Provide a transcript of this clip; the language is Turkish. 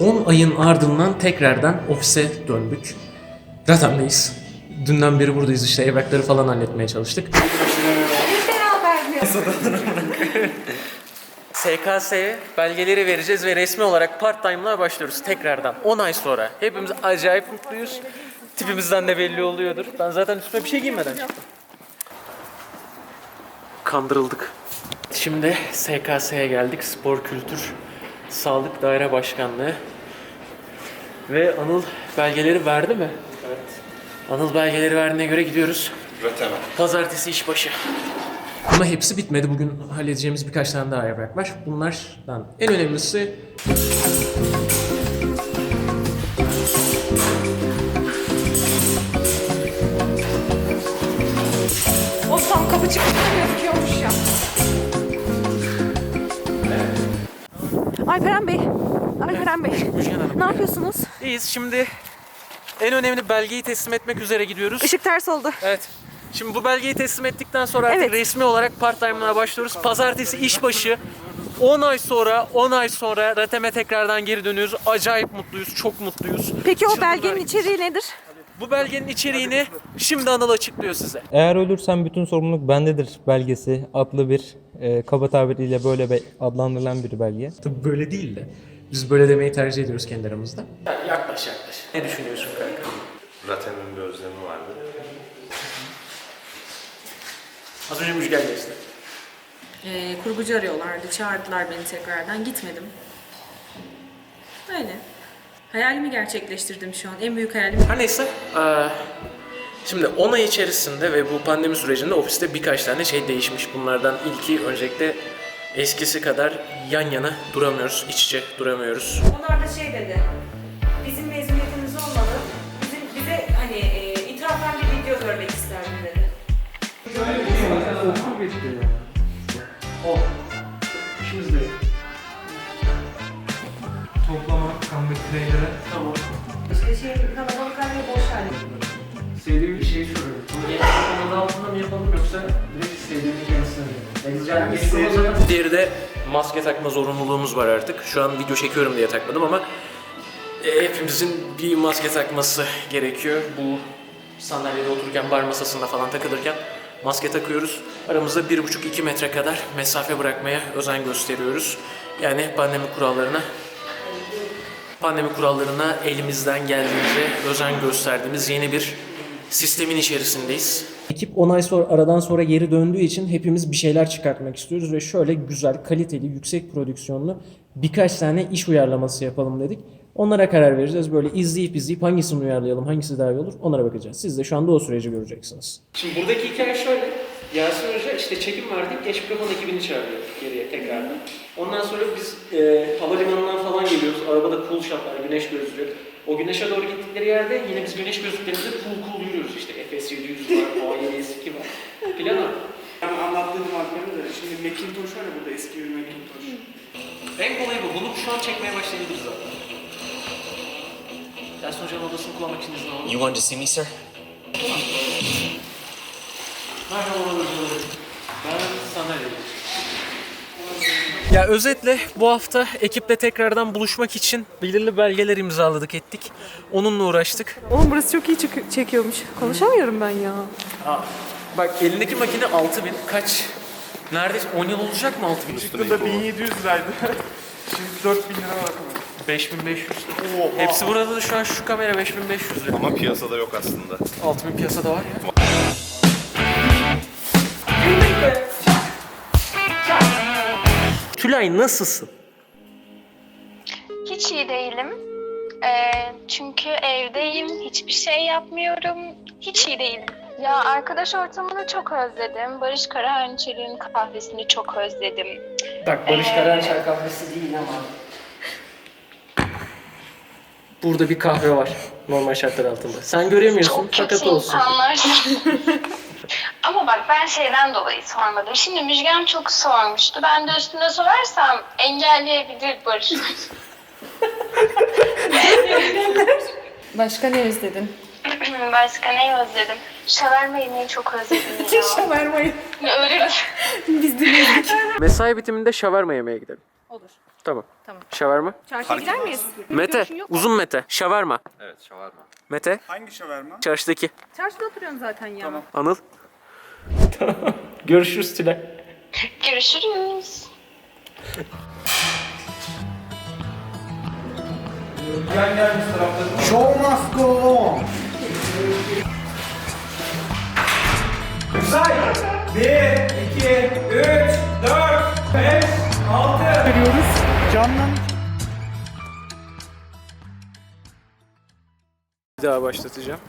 Uzun ayın ardından tekrardan ofise döndük. Ratam'dayız. Dünden beri buradayız işte evrakları falan halletmeye çalıştık. SKS'ye belgeleri vereceğiz ve resmi olarak part time'lığa başlıyoruz tekrardan. 10 ay sonra. Hepimiz acayip mutluyuz. Tipimizden de belli oluyordur. Ben zaten üstüme bir şey giymeden çıktım. Kandırıldık. Şimdi SKS'ye geldik. Spor Kültür Sağlık Daire Başkanlığı. Ve Anıl belgeleri verdi mi? Evet. Anıl belgeleri verdiğine göre gidiyoruz. Röteme. Pazartesi işbaşı. Ama hepsi bitmedi. Bugün halledeceğimiz birkaç tane daha evrak var. Bunlardan en önemlisi O tam kapı çıkışında Alperen Bey. Alperen Bey. Müjgan Hanım. Ne yapıyorsunuz? İyiyiz. Şimdi en önemli belgeyi teslim etmek üzere gidiyoruz. Işık ters oldu. Evet. Şimdi bu belgeyi teslim ettikten sonra artık Evet. resmi olarak part time'lığa başlıyoruz. Pazartesi işbaşı. 10 ay sonra, 10 ay sonra Ratem'e tekrardan geri dönüyoruz. Acayip mutluyuz, çok mutluyuz. Peki o Çılgınlar belgenin gibiyiz. içeriği nedir? Bu belgenin içeriğini şimdi Anıl açıklıyor size. Eğer ölürsem bütün sorumluluk bendedir belgesi adlı bir e, kaba tabiriyle böyle be- adlandırılan bir belge. Tabii böyle değil de. Biz böyle demeyi tercih ediyoruz kendi aramızda. Yaklaş yaklaş. Ne düşünüyorsun kanka? Röteme'nin bir özlemi vardı. Az önce Müjgan geçti. Ee, kurgucu arıyorlardı, çağırdılar beni tekrardan. Gitmedim. Öyle. Hayalimi gerçekleştirdim şu an. En büyük hayalim Her neyse. eee, Şimdi 10 ay içerisinde ve bu pandemi sürecinde ofiste birkaç tane şey değişmiş. Bunlardan ilki öncelikle eskisi kadar yan yana duramıyoruz, iç içe duramıyoruz. Onlar da şey dedi. Bizim mezuniyetimiz olmalı. Bizim, bize hani e, itirafen bir video görmek isterdim dedi. Oh. Mı yapalım yoksa direkt sevdiğimi kendisine mi? Yani Diğeri de maske takma zorunluluğumuz var artık. Şu an video çekiyorum diye takmadım ama e, hepimizin bir maske takması gerekiyor. Bu sandalyede otururken, bar masasında falan takılırken maske takıyoruz. Aramızda 1,5-2 metre kadar mesafe bırakmaya özen gösteriyoruz. Yani pandemi kurallarına pandemi kurallarına elimizden geldiğince özen gösterdiğimiz yeni bir sistemin içerisindeyiz. Ekip 10 ay sonra, aradan sonra geri döndüğü için hepimiz bir şeyler çıkartmak istiyoruz ve şöyle güzel, kaliteli, yüksek prodüksiyonlu birkaç tane iş uyarlaması yapalım dedik. Onlara karar vereceğiz. Böyle izleyip izleyip hangisini uyarlayalım, hangisi daha iyi olur onlara bakacağız. Siz de şu anda o süreci göreceksiniz. Şimdi buradaki hikaye şöyle. Yasin Hoca işte çekim verdik, geç mikrofon ekibini çağırıyor geriye tekrardan. Ondan sonra biz e, havalimanından falan geliyoruz. Arabada cool shotlar, güneş gözlüğü. O güneşe doğru gittikleri yerde yine biz güneş gözlüklerimizle cool cool yürüyoruz. İşte Efes 700 var, A7S2 var. Plan o. Ben anlattığım markaları da şimdi Macintosh var ya burada eski bir Macintosh. En kolayı bu. Bunu şu an çekmeye başlayabiliriz zaten. Yasin Hoca'nın odasını kullanmak için izin alalım. You wanted to see me, sir? Merhaba Ya özetle bu hafta ekiple tekrardan buluşmak için belirli belgeler imzaladık ettik. Onunla uğraştık. Oğlum burası çok iyi çek- çekiyormuş. Konuşamıyorum ben ya. Aa, bak elindeki makine 6000 kaç? Neredeyse 10 yıl olacak mı 6000 üstüne? Çıktığında 1700 liraydı. Şimdi 4000 lira var. 5500. Hepsi burada da şu an şu kamera 5500 lira. Ama piyasada yok aslında. 6000 piyasada var ya. Tülay nasılsın? Hiç iyi değilim. Ee, çünkü evdeyim, hiçbir şey yapmıyorum. Hiç iyi değilim. Ya arkadaş ortamını çok özledim. Barış Karahançer'in kahvesini çok özledim. Bak Barış Karançay kahvesi değil ama. Burada bir kahve var normal şartlar altında. Sen göremiyorsun Çok fakat olsun. insanlar. Ama bak ben şeyden dolayı sormadım. Şimdi Müjgan çok sormuştu. Ben de üstüne sorarsam engelleyebilir Barış. Başka ne özledin? Başka ne özledim? Şaverma yemeği çok özledim ya. Şavermayı. Ölürüm. Biz dinledik. Mesai bitiminde şaverma yemeye gidelim. Olur. Tamam. Tamam. Şaverma. Çarşıya gider miyiz? Mete. Uzun Mete. Şaverma. Evet şavarma. Mete. Hangi şaverma? Çarşıdaki. Çarşıda oturuyorsun zaten ya. Tamam. Anıl. Görüşürüz Tülay. Görüşürüz. Show must go on. Veriyoruz. Camdan Bir daha başlatacağım.